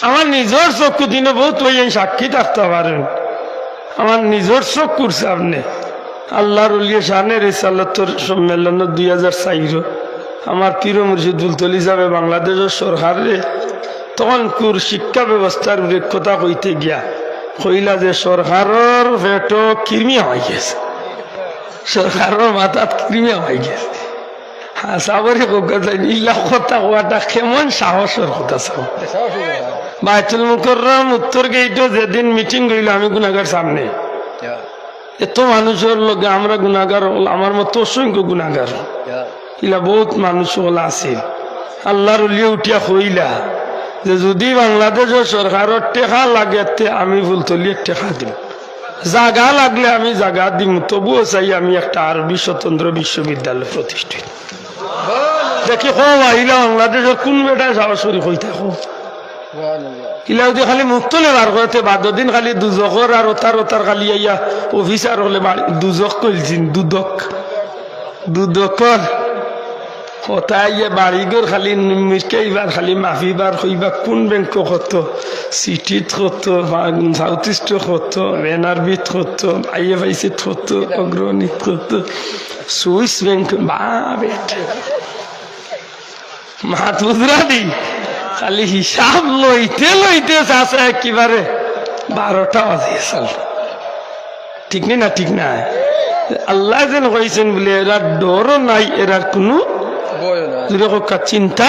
আমার নিজের চক্ষু দিনে বহুত ওই সাক্ষী থাকতে পারেন আমার নিজের চক্ষুর সামনে আল্লাহর উলিয়ে শাহানের রিসালতর সম্মেলন দুই হাজার চাইর আমার পীর মুর্শিদুল তলি যাবে বাংলাদেশের সরকারে তখন কুর শিক্ষা ব্যবস্থার কথা কইতে গিয়া কইলা যে সরকারের ভেট কৃমি হয়ে গেছে। সরকারের মাথাত কৃমি হয়ে গেছে। সাবরে কথা ইল্লা কথা কোয়াটা কেমন সাহসের কথা বাইতুল মুকররম উত্তর গেইটও যেদিন মিটিং করিল আমি গুনাগার সামনে। এত মানুষের লগে আমরা গুনাগার হল আমার মতো অসংখ্য গুনাগার ইলা বহুত মানুষ হল আছিল আল্লাহর উলিয়ে উঠিয়া কইলা যে যদি বাংলাদেশের সরকারের টেকা লাগে তে আমি ফুলতলিয়ে টেকা দিম। জাগা লাগলে আমি জাগা দিম তবুও চাই আমি একটা আরবি স্বতন্ত্র বিশ্ববিদ্যালয় প্রতিষ্ঠিত। দেখি কো আহিলা কোন বেটা সাহসরি কই থাকো। কিলা যদি খালি মুক্ত লেবার করতে বাদ দিন খালি দুজকর আর ওতার ওতার খালি আইয়া অফিসার হলে দুজক কইলছেন দুদক। দুদকর ওটা ইয়ে বাড়িঘর খালি মিরকাইবার খালি মাফিবার কইবা কোন ব্যাংক কত? সিটিত কত? সাউথ ইস্ট কত? এনআরবিত কত? আইএফআইসিত কত? অগ্রণীত কত? সুইস ব্যাংক বা বেটা। বুঝরা দি? খালি হিসাব লইতে লইতে চাষা একেবারে বারোটা বাজে সাল ঠিক নেই না ঠিক না আল্লাহ যেন কইছেন বলে এরা ডরও নাই এরার কোনো চিন্তা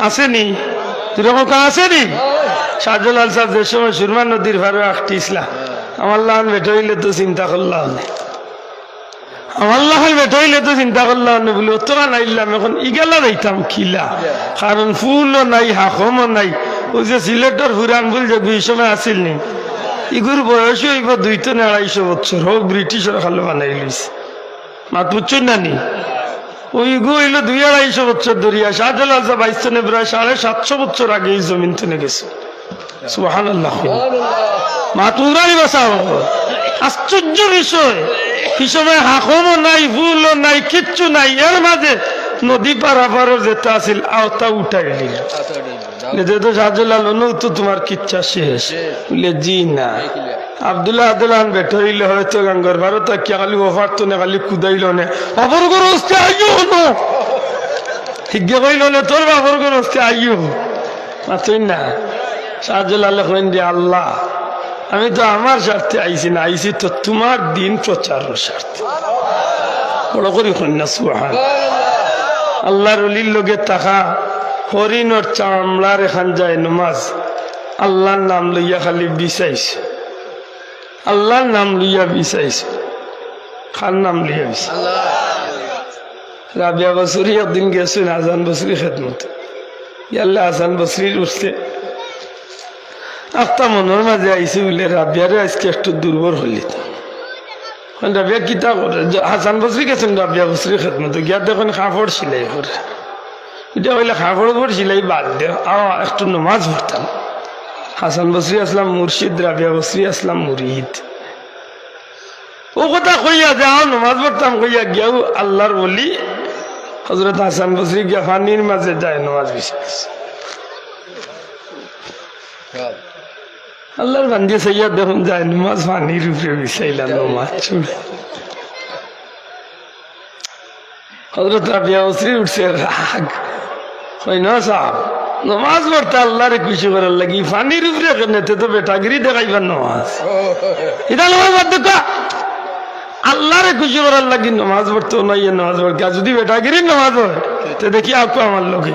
আসেনি দূরে কক্কা আসেনি শাহজালাল সাহেব যে সময় সুরমা নদীর ভারে আঁকটি ইসলাম আমার লান বেটা হইলে তো চিন্তা করলাম না আমার লাহাল বেটা হইলে তো চিন্তা করলাম বলে অতটা নাইলাম, এখন ইগেলা যাইতাম কিলা কারণ ফুলও নাই, হাকমও নাই। ওই যে সিলেটের যে দুই সময় নি, ইগুর বয়স হইব দুই তো আড়াইশো বছর হোক ব্রিটিশের খালো বানাই লইছে। মাত বুঝছেন না নি? ওই গু দুই আড়াইশো বছর ধরিয়া শাহজালাল সাহেব আইসনে প্রায় সাড়ে সাতশো বছর আগে এই জমিন তুলে গেছে। সুহান আল্লাহ বাসাও আশ্চর্য বিষয়। সময় হাকমও নাই ফুলও নাই, কিচ্ছু নাই। এর মাঝে নদী পারাপারও যেতে আসিল আওতা উঠাই দিল শাহজালাল অনু, তো তোমার কিচ্ছা শেষ। বলে, জি না। হয়তো তো না যে আল্লাহ। আমি তো আমার স্বার্থে আইছি না, আইছি তো তোমার দিন প্রচারের স্বার্থে। বড় করি কন্যা সুহান আল্লাহর অলির লোকে তাকা হরিণর চামড়ার এখান যায় নমাজ। আল্লাহর নাম লইয়া খালি বিচাইছে আল্লাহর নাম লইয়া বিচাইছে খান নাম লইয়া বিচা রাবিয়া বসুরি একদিন গেছেন আজান বসুরি খেদমত। ইয়াল্লা আজান বসরির উঠছে। আখতা মনের মাঝে আইসে বলে রাবিয়ারে আজকে একটু দুর্বল হলি রাবিয়া কিতা করে হাসান বসরি গেছেন রাবিয়া বসরি খেদমত গিয়া দেখুন কাপড় সিলাই করে এটা হইলে কাপড় উপর সিলাই বাদ দে। আ, একটু নমাজ পড়তাম হাসান বসরি আসলাম মুর্শিদ রাবিয়া বসরি আসলাম মুরিদ ও কথা কইয়া যাও নমাজ পড়তাম কইয়া গিয়াও আল্লাহর বলি। হজরত হাসান বসরি গিয়া ফানির মাঝে যায়, নমাজ বিশ্বাস আল্লাহর বান্দি সৈয়দ দেখুন যায় নমাজ পানির উপরে বিছাইলা নমাজ ছুড়ে হজরত রাবিয়া বসরি উঠছে, রাগ। হয় না সাহেব নমাজ পড়তে আল্লাহরে খুশি করার লাগি পানির উপরে কেন তো বেটাগিরি দেখাইবার নমাজ। এটা নমাজ পড়তে কা আল্লাহরে খুশি করার লাগি নমাজ পড়তে নাই নমাজ আর যদি বেটাগিরি নমাজ হয় তো দেখি আকু আমার লগে।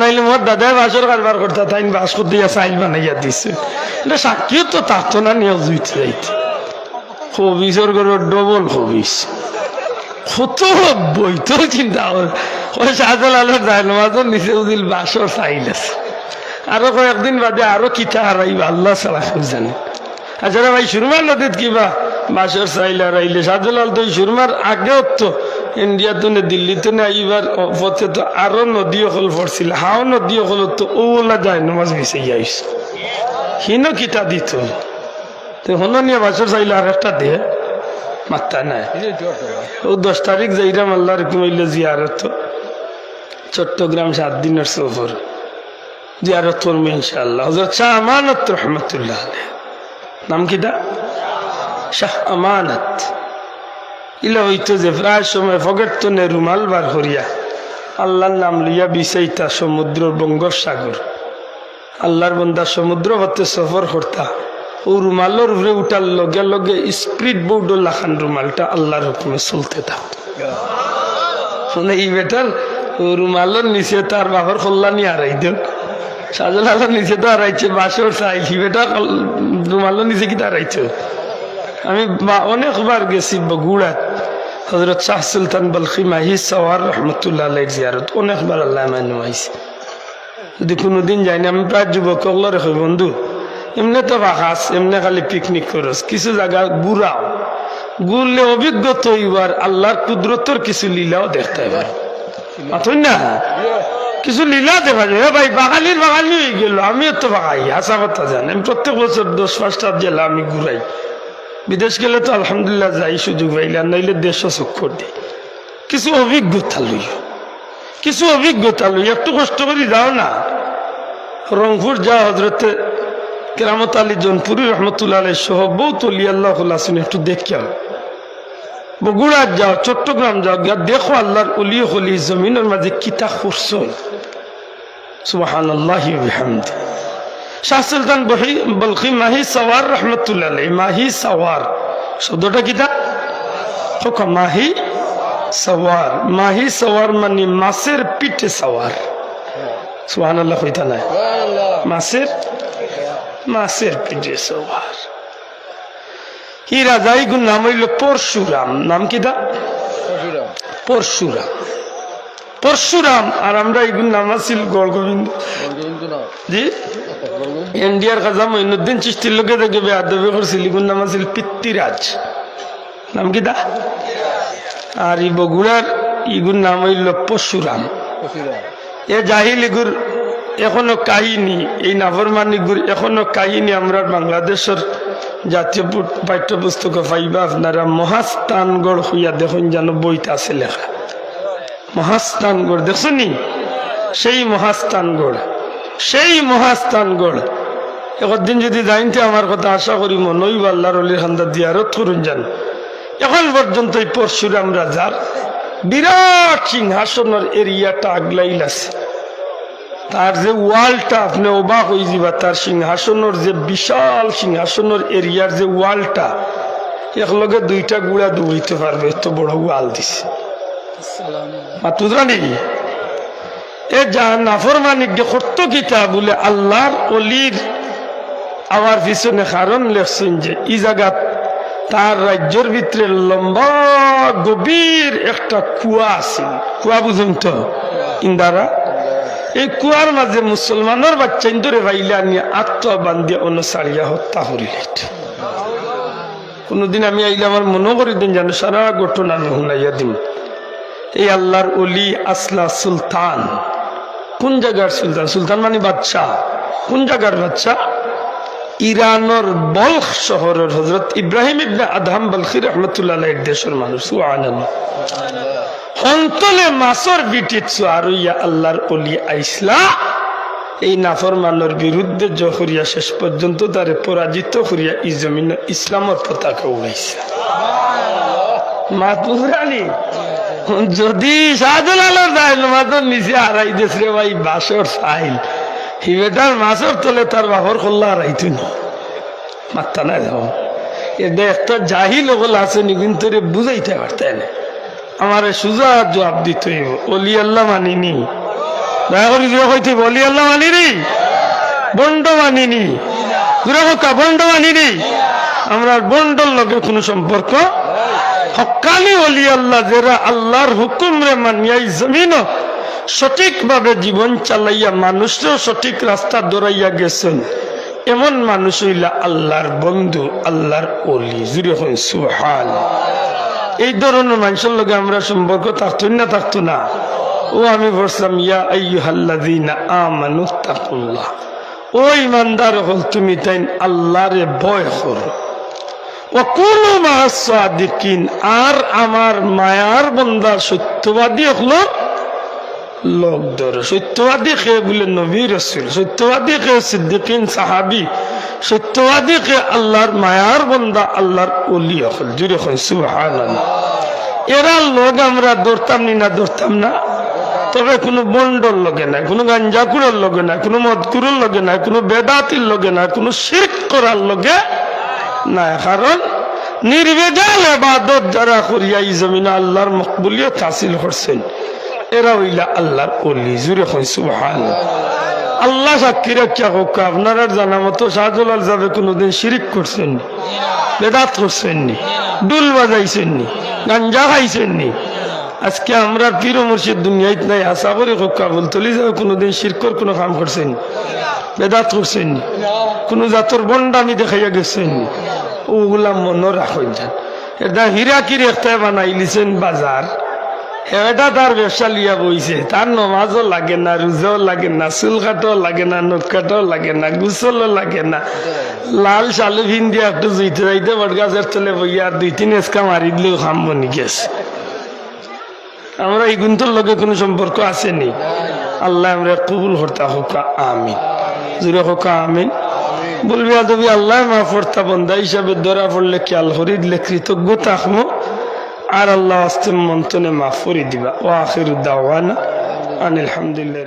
নাইলে মোর দাদাই বাসর কারবার করতে, তাই বাস করতে চাইল বানাইয়া দিছে। এটা সাক্ষীও তো থাকতো না ডবল নিচে উদিল চাইল আছে। আরও কয়েকদিন বাদে আরও কিতা হারাইবা, আল্লাহ জানে। আচ্ছা ভাই, সুরমার নদীত কিবা বাসর চাইলা রাইলে সাজলাল তো সুরমার আগেও তো ইন্ডিয়া তো নে দিল্লি তো নে আইবার পথে তো আরও নদী অকল পড়ছিল। হাও নদী অকল তো ওলা যায়, নমাজ মিশে যাইস হিনো কিতা দিত? তো হনো নিয়ে বাসর চাইলে আর একটা দিয়ে মাত্তা নাই। ও দশ তারিখ যাইরাম আল্লাহর কুমাইলে জিয়ারত। চট্টগ্রাম সাত দিনের সফর। জিয়ারত করব ইনশাআল্লাহ। হজরত শাহ আমানত রহমতুল্লাহ। নাম কিটা? শাহ আমানত। ইলা হইতো যে প্রায় সময় ফগের তনে রুমাল বার করিয়া আল্লাহর নাম লইয়া বিষাইতা সমুদ্র বঙ্গোপসাগর আল্লাহর বন্দা সমুদ্র হতে সফর করতা। ও রুমালের উপরে উঠার লগে লগে স্প্রিড বোর্ড লাখান রুমালটা আল্লাহর হুকুমে চলতে থাক মানে এই বেটার ও রুমালের নিচে তার বাবার কল্যাণী হারাই দেব সাজলালের নিচে তো হারাইছে বাসর চাই বেটা রুমালের নিচে কি হারাইছে? আমি অনেকবার গেছি বগুড়াত। হজরত শাহ সুলতান বলখি মাহি সওয়ার রহমতুল্লাহ জিয়ারত। অনেকবার আল্লাহ মানু আইছে যদি কোনোদিন যাইনি আমি প্রায় যুবক রেখে বন্ধু। এমনি তো বাকাস এমনি খালি পিকনিক করস। কিছু জায়গা ঘুরাও ঘুরলে অভিজ্ঞতা হইবার আল্লাহর কুদরতর কিছু লীলাও দেখতে পারে মাথুন না? কিছু লীলা দেখা যায় ভাই, বাঙালির বাঙালি হয়ে গেল। আমিও তো বাঙাই হাসা কথা জান আমি প্রত্যেক বছর দশ পাঁচটা জেলা আমি ঘুরাই। বিদেশ গেলে তো আলহামদুলিল্লাহ যাই সুযোগ পাইলে আর নাইলে দেশও চক্ষর দিই। কিছু অভিজ্ঞতা লই কিছু অভিজ্ঞতা লই একটু কষ্ট করে যাও না। রংপুর যা হজরতে কেরামত আলী জনপুরি রহমতুল্লাহ সহ বহুত অলি আল্লাহ আসুন, একটু দেখিয়াও বগুড়ার যাও, চট্টগ্রাম যাও, গিয়া দেখো আল্লাহর অলি হলি জমিনের মাঝে কিতা করছ সুবাহান আল্লাহ বিহামদ শাহ সুলতান বহি মাহি সওয়ার রহমতুল্লাহ মাহি সওয়ার। শব্দটা কিতা হোক মাহি সওয়ার। মাহি সওয়ার মানে মাছের পিঠে সওয়ার। সুহান আল্লাহ হইতা নাই? মাছের মাছের পিঠে সওয়ার। হি রাজা ইগুন নাম হইল পরশুরাম। নাম কি দা পরশুরাম। পরশুরাম, আর আমরা ইগুন নাম আছিল জি? ইন্ডিয়ার খাজা মঈনুদ্দিন চিস্তির লোকে দেখে বেয়াদবি করছিল ইগুন নাম আছিল পিতৃরাজ নাম কি দা আর ই বগুড়ার ইগুর নাম হইল পরশুরাম। এ জাহিল ইগুর এখনও কাহিনী, এই নাফরমানিগুর এখনও কাহিনী আমরা বাংলাদেশের জাতীয় পাঠ্যপুস্তক পাইবা। আপনারা মহাস্থানগড় হইয়া দেখুন যেন বইতে আছে লেখা। মহাস্থানগড় দেখছ নি সেই মহাস্থানগড় সেই মহাস্থানগড়। একদিন যদি জানতে আমার কথা আশা করি মনই আল্লাহর অলির খান্দা দিয়ারত করুন যান এখন পর্যন্ত এই পরশুরাম রাজার বিরাট সিংহাসনের এরিয়াটা আগলাইল আছে তার যে ওয়ালটা আপনি অবাক হয়ে যাবা তার সিংহাসনের যে বিশাল সিংহাসনের এরিয়ার যে ওয়ালটা, একলগে দুইটা গুড়া দৌড়িতে পারবে, এত বড় ওয়াল দিছে। এ যা ভিতরে লম্বা একটা ইন্দারা? এই কুয়ার মাঝে মুসলমানের বাচ্চা ইন্দরে ভাইলা আত্মা বান্ধিয়া হত্যা করিলে। কোনোদিন আমি আইলে আমার মনে করি দিন যেন সারা ঘটনা আমি শুনাইয়া দিন এই আল্লাহর অলি আসলা সুলতান। কোন জায়গার সুলতান? সুলতান মানে বাদশাহ কোন জায়গার বাদশাহ ইরানের বলখ শহরের হজরত ইব্রাহিম ইবনে আদহাম বলখি রহমতুল্লাহ দেশের মানুষ। অন্তলে মাসর বিটিত আর ইয়া আল্লাহর অলি আইসলা। এই নাফরমানের বিরুদ্ধে জহরিয়া শেষ পর্যন্ত তারে পরাজিত করিয়া ই জমিন ইসলামের পতাকা উড়াইছে। মাতুরানি যদি শাহজালালের দাইল মাত্র নিচে হারাই দেশ রে ভাই বাসর সাইল। হি বেটার মাসর তলে তার বাপর কল্লা হারাইতো না। মাত্তা না যাও এটা একটা জাহিল ওগুলো আছে নি কিন্তু রে বুঝাইতে পারতেন আমার সুজা জবাব দিতে অলি আল্লাহ মানিনি। দয়া করে কইতে হইব, অলি আল্লাহ মানিনি? বন্ড মানিনি। জুড়ে কা বন্ড মানিনি? আমরা বন্ডর লগে কোনো সম্পর্ক হকানি অলি আল্লাহ যারা আল্লাহর হুকুম রে মানিয়াই জমিন সঠিকভাবে জীবন চালাইয়া মানুষও সঠিক রাস্তা দৌড়াইয়া গেছেন, এমন মানুষ হইলা আল্লাহর বন্ধু, আল্লাহর অলি। জুড়ে হই সুহান এই ধরনের মানুষের লগে আমরা সম্পর্ক থাকতো না থাকতো না। ও আমি বলছিলাম, ইয়া আইয়ুহাল্লাযীনা আমানু, তাকুল্লাহ। ও ইমানদার হল, তুমি তাই আল্লাহরে ভয় করো। আর আমার মায়ার বন্দা সত্যবাদী হলো লোক ধরে। সত্যবাদী কে বলে? নবী রসুল। সত্যবাদী কে? সিদ্দিকিন সাহাবি। সত্যবাদী কে? আল্লাহর মায়ার বন্দা, আল্লাহর অলি হল। জুড়ে হল সুহান এরা লোক আমরা ধরতাম নি না, ধরতাম না। তবে কোনো বন্ডর লগে নাই, কোনো গাঞ্জাকুরের লগে নাই, কোনো মদকুরের লগে নাই, কোনো বেদাতির লগে নাই, কোনো শিরক করার লগে না, কারণ নির্বেজাল এবাদত যারা করিয়া জমিনে আল্লাহর মকবুলিয়ত হাসিল করছেন, এরা হইলা আল্লাহর অলি জুড়ে হয় সুবহান আল্লাহ সাক্ষী রাখিয়া হোক, আপনার জানা মতো শাহজলাল যাবে কোনোদিন শিরিক করছেন নি, বেদাত করছেন নি ডুল বাজাইছেন নি গাঞ্জা খাইছেন নি আজকে আমরা পীর মুর্শিদ দুনিয়ায় নাই, আশা করি হোক, কাবুল তলি যাবে কোনোদিন শিরকর কোনো কাম করছেন বেদাত করছেন কোনো জাতর বন্ডামি দেখাইয়া গেছেন ওগুলা মনে রাখেন যান। এটা হীরা কিরে একটা বানাইলিছেন বাজার। এটা তার ব্যবসা লিয়া বইছে। তার নমাজও লাগে না, রোজাও লাগে না চুল কাটাও লাগে না নখ কাটাও লাগে না, গুসলও লাগে না। লাল শালু ভিন দিয়ে একটু জুইতে যাইতে বট গাছের তলে বইয়া আর দুই তিন এসকা মারি দিলেও খাম বনি গেছে। আমরা এই গুন্তর লগে কোনো সম্পর্ক আসেনি আল্লাহ আমরা কবুল হর্তা হোকা, আমিন। জুড়ে হোকা, আমিন। বলবি, আদবি, আল্লাহ মা ফর্তা বন্ধা হিসাবে ধরা পড়লে খেয়াল হরিদলে কৃতজ্ঞ থাকব আর আল্লাহ আস্তে মন্তনে মাফ দিবা। ও আখির দাওয়ানা আনিল হামদুলিল্লাহ